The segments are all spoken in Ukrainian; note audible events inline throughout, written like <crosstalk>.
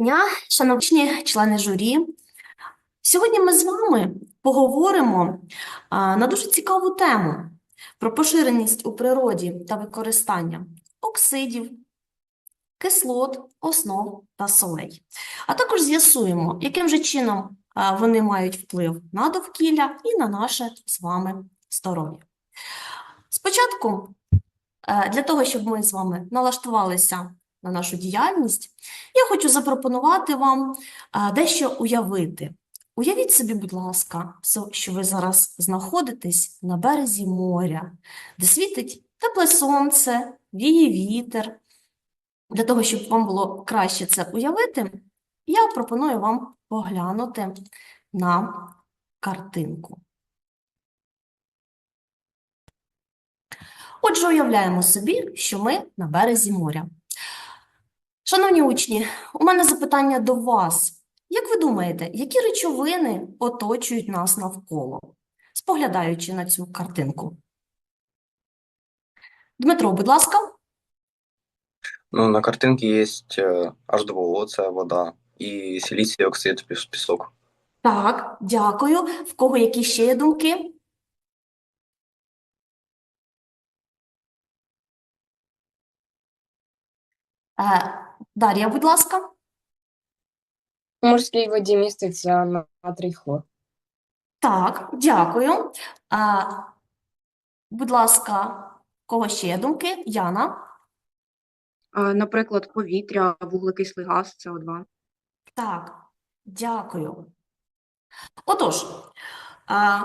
дня, шановні члени журі. Сьогодні ми з вами поговоримо на дуже цікаву тему про поширеність у природі та використання оксидів, кислот, основ та солей. А також з'ясуємо, яким же чином вони мають вплив на довкілля і на наше з вами здоров'я. Спочатку, е, для того, щоб ми з вами налаштувалися на нашу діяльність, я хочу запропонувати вам дещо уявити. Уявіть собі, будь ласка, що ви зараз знаходитесь на березі моря, де світить тепле сонце, віє вітер. Для того, щоб вам було краще це уявити, я пропоную вам поглянути на картинку. Отже, уявляємо собі, що ми на березі моря. Шановні учні, у мене запитання до вас. Як ви думаєте, які речовини оточують нас навколо, споглядаючи на цю картинку? Дмитро, будь ласка. Ну, на есть э, H2O, це вода, і силіцій оксид, пісок. Так, дякую. В кого які ще є думки? Е, Дар'я, будь ласка. У морській воді міститься на- натрій хлор. Так, дякую. А, будь ласка, кого ще є думки? Яна. А, Наприклад, повітря, вуглекислий газ, СО2. Так, дякую. Отож, а,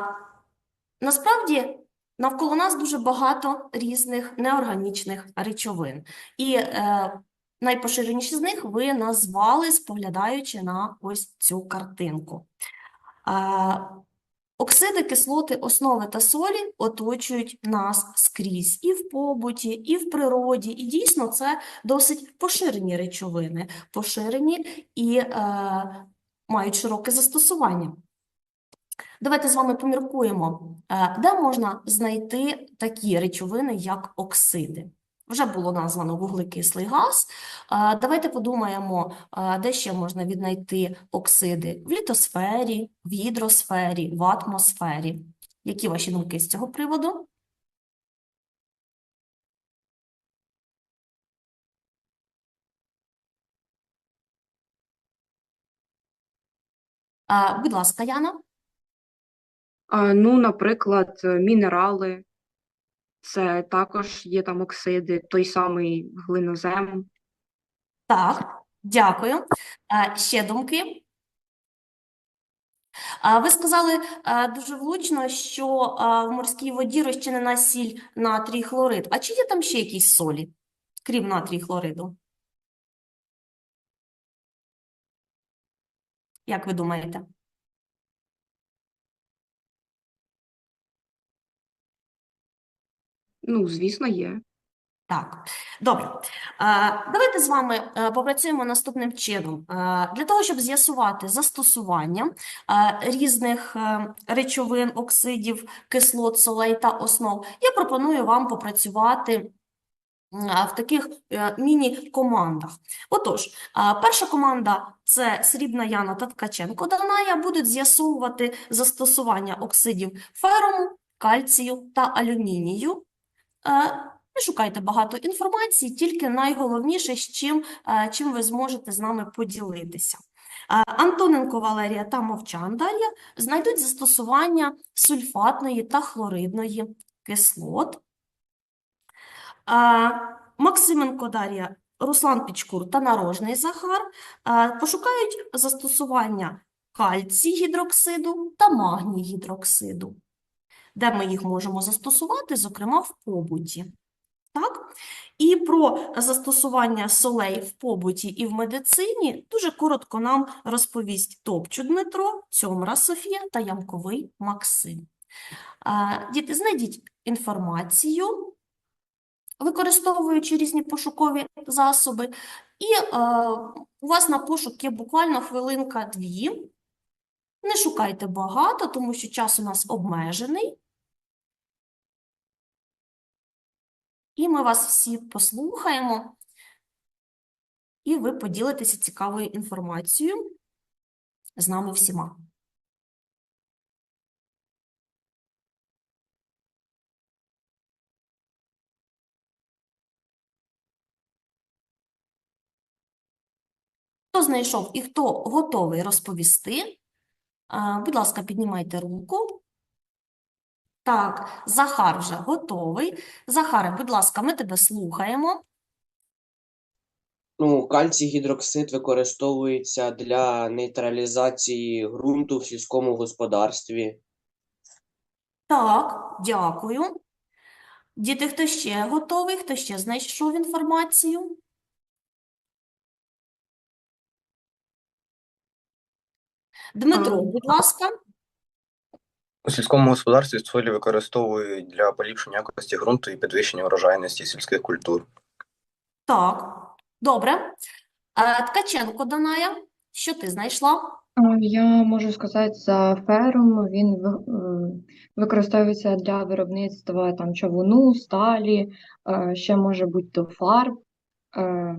насправді навколо нас дуже багато різних неорганічних речовин. І е, найпоширеніші з них ви назвали, споглядаючи на ось цю картинку. Оксиди, кислоти, основи та солі оточують нас скрізь і в побуті, і в природі. І дійсно це досить поширені речовини, поширені і е, мають широке застосування. Давайте з вами поміркуємо, е, де можна знайти такі речовини, як оксиди. Вже було названо вуглекислий газ. Давайте подумаємо, де ще можна віднайти оксиди в літосфері, в гідросфері, в атмосфері. Які ваші думки з цього приводу? Будь ласка, Яна. Ну, наприклад, мінерали, це також є там оксиди, той самий глинозем. Так, дякую. Е, Ще думки? А Ви сказали дуже влучно, що в морській воді розчинена сіль натрій хлорид. А чи є там ще якісь солі, крім натрій хлориду? Як ви думаєте? Ну, звісно, є. Так, добре. Е, Давайте з вами е, попрацюємо наступним чином. Е, Для того, щоб з'ясувати застосування різних речовин, оксидів, кислот, солей та основ, я пропоную вам попрацювати в таких міні-командах. Отож, перша команда – це Срібна Яна та Ткаченко Даная, будуть з'ясовувати застосування оксидів феруму, кальцію та алюмінію. Е, Не шукайте багато інформації, тільки найголовніше, з чим, е, чим ви зможете з нами поділитися. Е, Антоненко Валерія та Мовчан Дар'я знайдуть застосування сульфатної та хлоридної кислот. Максименко Дар'я, Руслан Пічкур та Нарожний Захар пошукають застосування кальцій гідроксиду та магній гідроксиду, де ми їх можемо застосувати, зокрема в побуті. Так? І про застосування солей в побуті і в медицині дуже коротко нам розповість Топчу Дмитро, Цьомра Софія та Ямковий Максим. Діти, знайдіть інформацію, використовуючи різні пошукові засоби, і у вас на пошук є буквально хвилинка-дві. Не шукайте багато, тому що час у нас обмежений. І ми вас всі послухаємо і ви поділитеся цікавою інформацією з нами всіма. Хто знайшов і хто готовий розповісти, будь ласка, піднімайте руку. Так, Захар вже готовий. Захаре, будь ласка, ми тебе слухаємо. Ну, кальцій гідроксид використовується для нейтралізації ґрунту в сільському господарстві. Так, дякую. Діти, хто ще готовий? Хто ще знайшов інформацію? Дмитро, будь ласка. У сільському господарстві солі використовують для поліпшення якості ґрунту і підвищення урожайності сільських культур. Так, добре. Е, Ткаченко Даная, що ти знайшла? Я можу сказати за ферум, він ви- е, використовується для виробництва там човуну, сталі, е, ще може бути до фарб, е,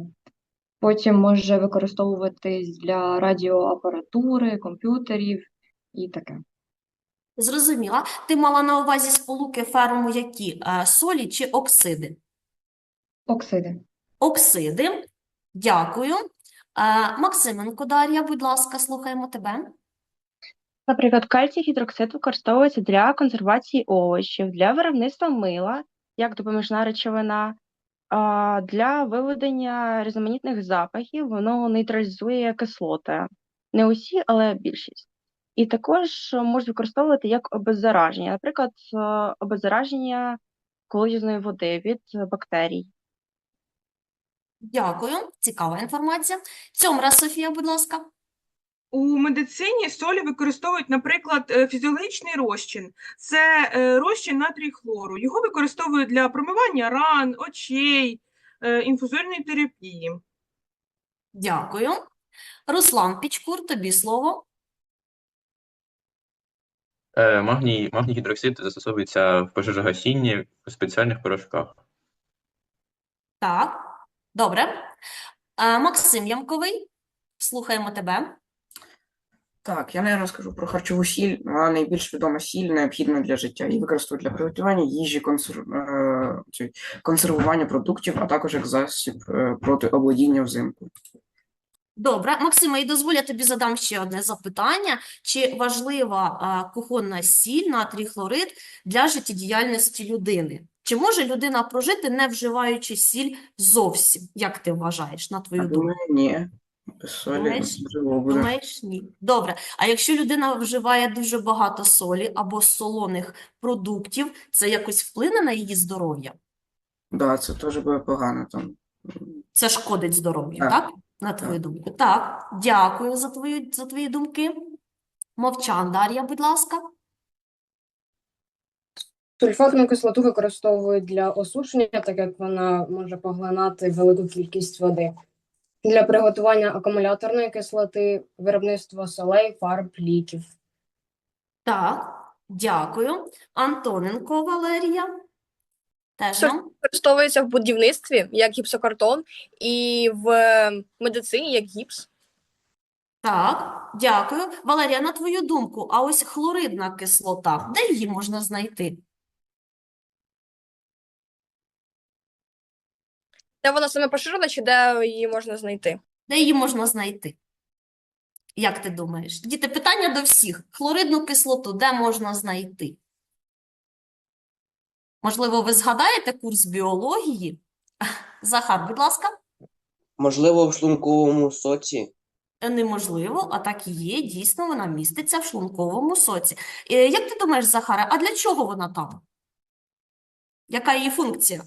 потім може використовуватись для радіоапаратури, комп'ютерів і таке. Зрозуміла. Ти мала на увазі сполуки феруму які? Е, Солі чи оксиди? Оксиди. Оксиди. Дякую. Е, Максименко Дар'я, будь ласка, слухаємо тебе. Наприклад, кальцій гідроксид використовується для консервації овочів, для виробництва мила, як допоміжна речовина, а для виведення різноманітних запахів воно нейтралізує кислоти. Не усі, але більшість. І також можуть використовувати як обеззараження, наприклад, е, обеззараження колодязної води від бактерій. Дякую. Цікава інформація. Цьомра Софія, будь ласка. У медицині солі використовують, наприклад, е, фізіологічний розчин. Це е, розчин натрій хлору. Його використовують для промивання ран, очей, е, інфузорної терапії. Дякую. Руслан Пічкур, тобі слово. Е, Магній, магній гідроксид застосовується в пожежогасінні в спеціальних порошках. Так, добре. Е, Максим Ямковий, слухаємо тебе. Так, я, наверное, скажу про харчову сіль. Вона найбільш відома сіль, необхідна для життя. Її використовують для приготування їжі, консер... е, консервування продуктів, а також як засіб проти обледіння взимку. Добре, Максиме, і дозволь, я тобі задам ще одне запитання. Чи важлива е, кухонна сіль, натрій хлорид для життєдіяльності людини? Чи може людина прожити, не вживаючи сіль зовсім? Як ти вважаєш, на твою думку? думаю, ні. Солі Думаєш? можливо буде. Думаєш, ні. Добре. А якщо людина вживає дуже багато солі або солоних продуктів, це якось вплине на її здоров'я? Да, це теж буде погано там. Це шкодить здоров'ю, Так. так? На твою думку. Так, дякую за твої, за твої думки. Мовчан, Дар'я, будь ласка. Сульфатну кислоту використовують для осушення, так як вона може поглинати велику кількість води. Для приготування акумуляторної кислоти, виробництво солей, фарб, ліків. Так, дякую. Антоненко Валерія. Теж Соль- нам? використовується в будівництві як гіпсокартон і в е, медицині як гіпс. Так, дякую. Валерія, на твою думку, а ось хлоридна кислота, де її можна знайти? Де вона саме поширена, чи де її можна знайти? Де її можна знайти? Як ти думаєш? Діти, питання до всіх. Хлоридну кислоту де можна знайти? Можливо, ви згадаєте курс біології? <laughs> Захар, будь ласка. Можливо, в шлунковому соці. Неможливо, а так і є. Дійсно, вона міститься в шлунковому соці. Е, Як ти думаєш, Захаре, а для чого вона там? Яка її функція?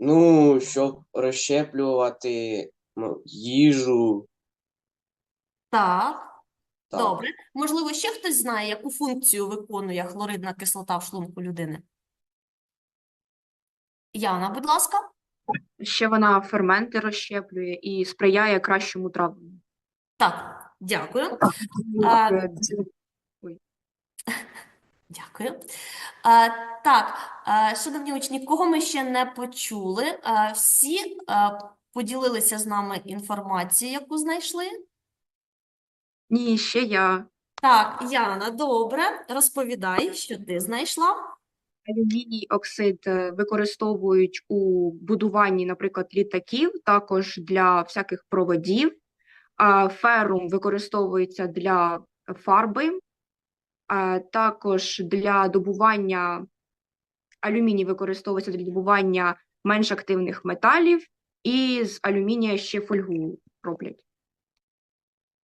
Ну, щоб розщеплювати їжу. Так, Так. добре. Можливо, ще хтось знає, яку функцію виконує хлоридна кислота в шлунку людини? Яна, будь ласка. Ще вона ферменти розщеплює і сприяє кращому травленню. Так, дякую. А, Дякую. А, так, а, шановні учні, кого ми ще не почули? А, всі а, поділилися з нами інформацією, яку знайшли? Ні, ще я. Так, Яна, добре, розповідай, що ти знайшла. Алюміній оксид е, використовують у будуванні, наприклад, літаків, також для всяких проводів. Ферум використовується для фарби, також для добування алюміній використовується для добування менш активних металів, і з алюмінія ще фольгу роблять.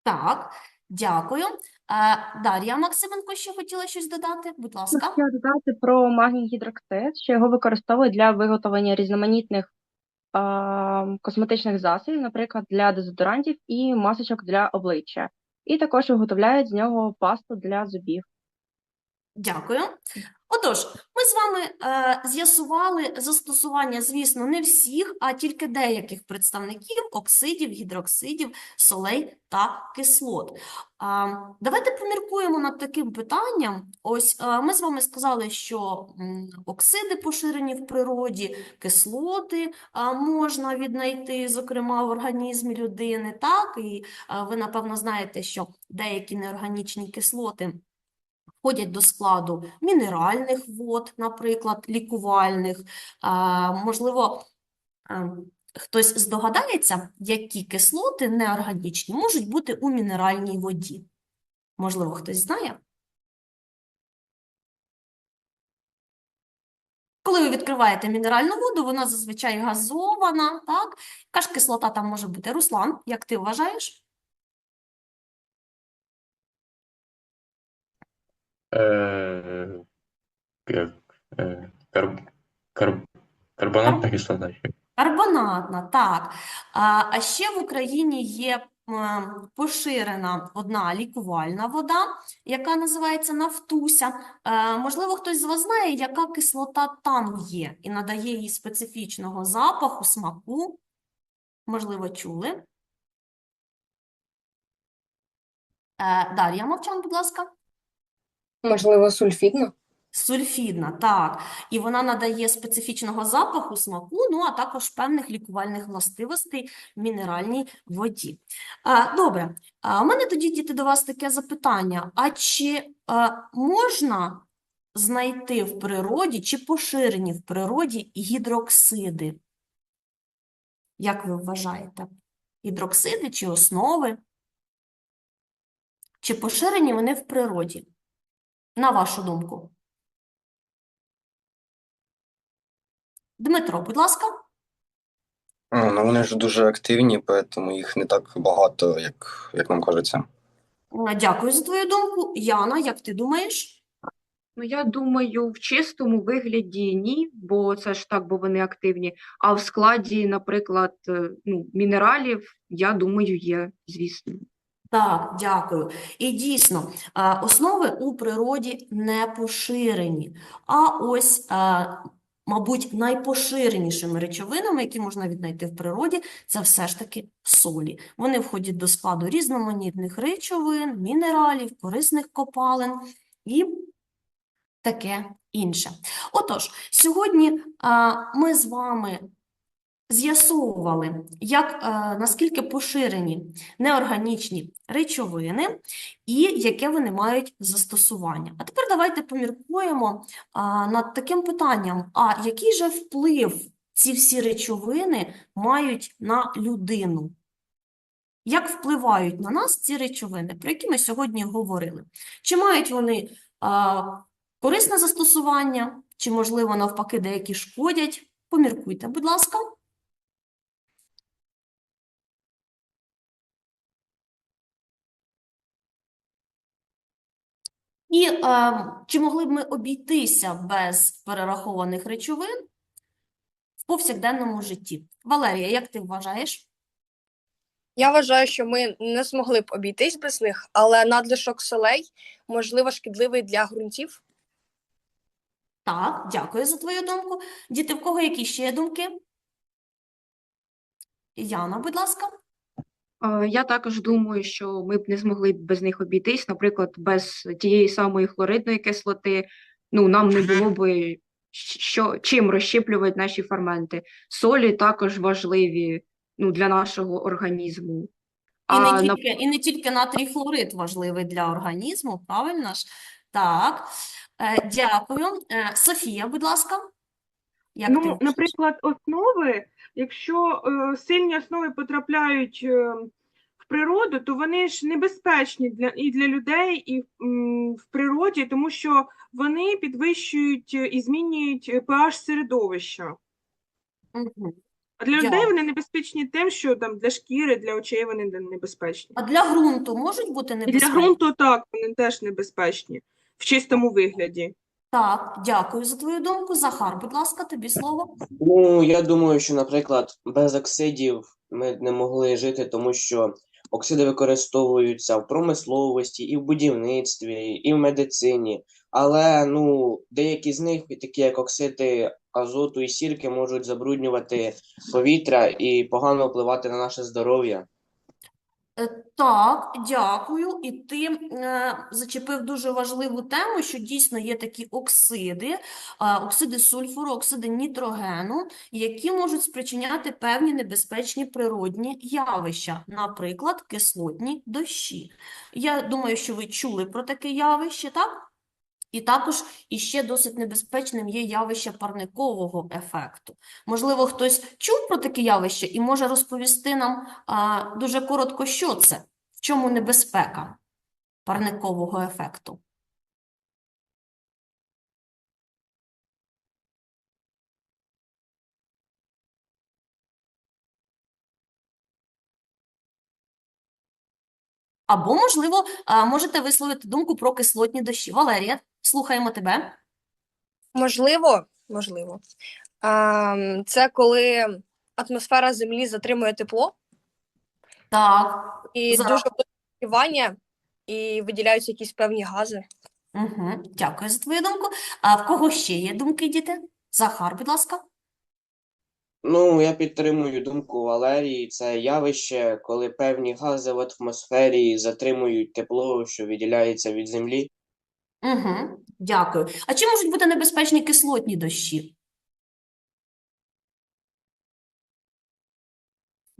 Так, дякую. Е, Дар'я Максименко ще хотіла щось додати, будь ласка. Хотіла додати про магній гідроксид, що його використовують для виготовлення різноманітних е косметичних засобів, наприклад, для дезодорантів і масочок для обличчя. І також виготовляють з нього пасту для зубів. Дякую. Отож, ми з вами е, з'ясували застосування, звісно, не всіх, а тільки деяких представників оксидів, гідроксидів, солей та кислот. А, давайте поміркуємо над таким питанням. Ось е, ми з вами сказали, що оксиди поширені в природі, кислоти а, можна віднайти, зокрема, в організмі людини, так? І е, ви, напевно, знаєте, що деякі неорганічні кислоти входять до складу мінеральних вод, наприклад, лікувальних. Можливо, хтось здогадається, які кислоти неорганічні можуть бути у мінеральній воді. Можливо, хтось знає? Коли ви відкриваєте мінеральну воду, вона зазвичай газована, так? Яка ж кислота там може бути? Руслан, як ти вважаєш? Е, е, кар, кар, карбонатна кислота. Карбонатна, так. А, а ще в Україні є поширена одна лікувальна вода, яка називається Нафтуся. Е, можливо, хтось з вас знає, яка кислота там є і надає їй специфічного запаху, смаку. Можливо, чули. Е, Дар'я Мовчан, будь ласка. Можливо, сульфідна? Сульфідна, так. І вона надає специфічного запаху, смаку, ну, а також певних лікувальних властивостей в мінеральній воді. Добре. У мене тоді, діти, до вас таке запитання. А чи можна знайти в природі, чи поширені в природі гідроксиди? Як ви вважаєте? Гідроксиди чи основи? Чи поширені вони в природі? На вашу думку? Дмитро, будь ласка. Ну, вони ж дуже активні, тому їх не так багато, як, як нам кажеться. Е, Дякую за твою думку. Яна, як ти думаєш? Ну, я думаю, в чистому вигляді ні, бо це ж так, бо вони активні. А в складі, наприклад, е, ну, мінералів, я думаю, є, звісно. Так, дякую. І дійсно, основи у природі не поширені. А ось, мабуть, найпоширенішими речовинами, які можна віднайти в природі, це все ж таки солі. Вони входять до складу різноманітних речовин, мінералів, корисних копалин і таке інше. Отож, сьогодні ми з вами з'ясовували, як, а, наскільки поширені неорганічні речовини і яке вони мають застосування. А тепер давайте поміркуємо а, над таким питанням, а який же вплив ці всі речовини мають на людину? Як впливають на нас ці речовини, про які ми сьогодні говорили? Чи мають вони а, корисне застосування, чи, можливо, навпаки, деякі шкодять? Поміркуйте, будь ласка. І е, чи могли б ми обійтися без перерахованих речовин в повсякденному житті? Валерія, як ти вважаєш? Я вважаю, що ми не змогли б обійтись без них, але надлишок солей можливо шкідливий для ґрунтів. Так, дякую за твою думку. Діти, в кого які ще є думки? Яна, будь ласка. Е, Я також думаю, що ми б не змогли без них обійтись, наприклад, без тієї самої хлоридної кислоти, ну, нам не було би що, чим розщеплювати наші ферменти. Солі також важливі, ну, для нашого організму. І не тільки, і не тільки натрій хлорид важливий для організму, правильно ж? Так, е, дякую. Е, Софія, будь ласка. Як Ну, вважаєш? наприклад, основи, якщо е, сильні основи потрапляють е, в природу, то вони ж небезпечні для, і для людей, і м, в природі, тому що вони підвищують е, і змінюють е, pH середовища. Мгм. А для людей вони небезпечні тим, що там для шкіри, для очей вони небезпечні. А для ґрунту можуть бути І для ґрунту так, вони теж небезпечні в чистому вигляді. Так, дякую за твою думку. Захар, будь ласка, тобі слово. Ну, я думаю, що, наприклад, без оксидів ми не могли жити, тому що оксиди використовуються в промисловості, і в будівництві, і в медицині. Але ну, деякі з них, такі як оксиди азоту і сірки, можуть забруднювати повітря і погано впливати на наше здоров'я. Е, Так, дякую. І ти е, зачепив дуже важливу тему, що дійсно є такі оксиди, е, оксиди сульфуру, оксиди нітрогену, які можуть спричиняти певні небезпечні природні явища, наприклад, кислотні дощі. Я думаю, що ви чули про таке явище, так? І також іще досить небезпечним є явище парникового ефекту. Можливо, хтось чув про таке явище і може розповісти нам а, дуже коротко, що це, в чому небезпека парникового ефекту. Або, можливо, можете висловити думку про кислотні дощі. Валерія, слухаємо тебе. Можливо, можливо. Це коли атмосфера Землі затримує тепло Так, і За- дуже співання, і виділяються якісь певні гази. угу, дякую за твою думку. А в кого ще є думки, діти? Захар, будь ласка. Ну, я підтримую думку Валерії. Це явище, коли певні гази в атмосфері затримують тепло, що виділяється від землі. Угу, дякую. А чи можуть бути небезпечні кислотні дощі?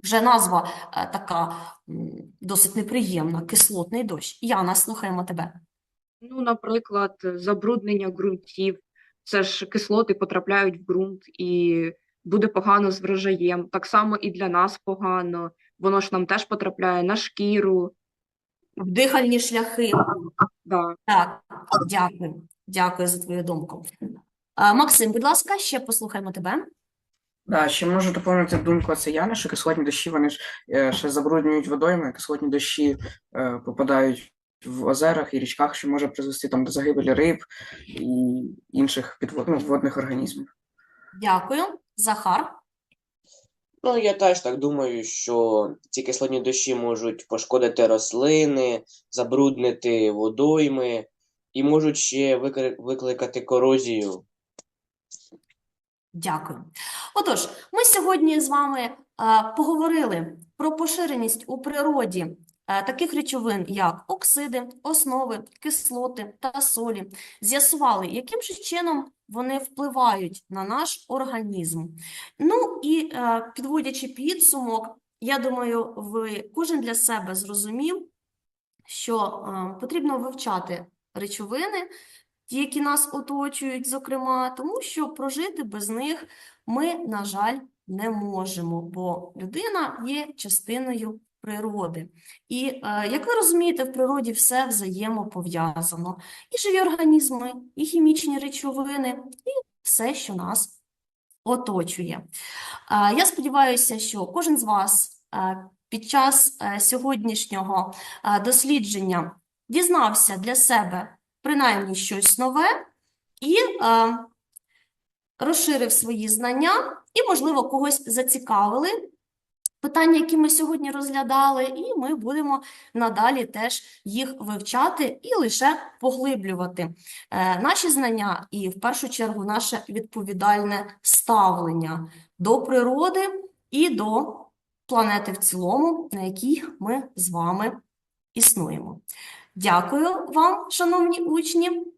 Вже назва е, така досить неприємна, кислотний дощ. Яна, слухаємо тебе. Ну, наприклад, забруднення ґрунтів. Це ж кислоти потрапляють в ґрунт і буде погано з врожаєм. Так само і для нас погано. Воно ж нам теж потрапляє на шкіру. В дихальні шляхи. Да. Так, дякую. Дякую за твою думку. А, Максим, будь ласка, ще послухаємо тебе. Да, ще можу доповнити думку це Яни, що кислотні дощі вони ж е, ще забруднюють водойми, кислотні дощі е, попадають в озерах і річках, що може призвести там до загибелі риб і інших підвод... ну, водних організмів. Дякую. Захар. Ну, я теж так думаю, що ці кислотні дощі можуть пошкодити рослини, забруднити водойми і можуть ще викри- викликати корозію. Дякую. Отож, ми сьогодні з вами е, поговорили про поширеність у природі таких речовин, як оксиди, основи, кислоти та солі. З'ясували, яким же чином вони впливають на наш організм. Ну і е, підводячи підсумок, я думаю, ви кожен для себе зрозумів, що е, потрібно вивчати речовини, ті, які нас оточують, зокрема, тому що прожити без них ми, на жаль, не можемо, бо людина є частиною природи. І, е, як ви розумієте, в природі все взаємопов'язано. І живі організми, і хімічні речовини, і все, що нас оточує. Е, Я сподіваюся, що кожен з вас е, під час сьогоднішнього дослідження дізнався для себе принаймні щось нове і розширив свої знання, і, можливо, когось зацікавили питання, які ми сьогодні розглядали, і ми будемо надалі теж їх вивчати і лише поглиблювати е, наші знання і, в першу чергу, наше відповідальне ставлення до природи і до планети в цілому, на якій ми з вами існуємо. Дякую вам, шановні учні.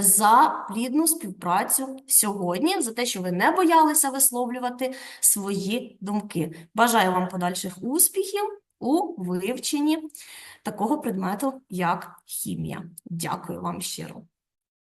За плідну співпрацю сьогодні, за те, що ви не боялися висловлювати свої думки. Бажаю вам подальших успіхів у вивченні такого предмету, як хімія. Дякую вам щиро.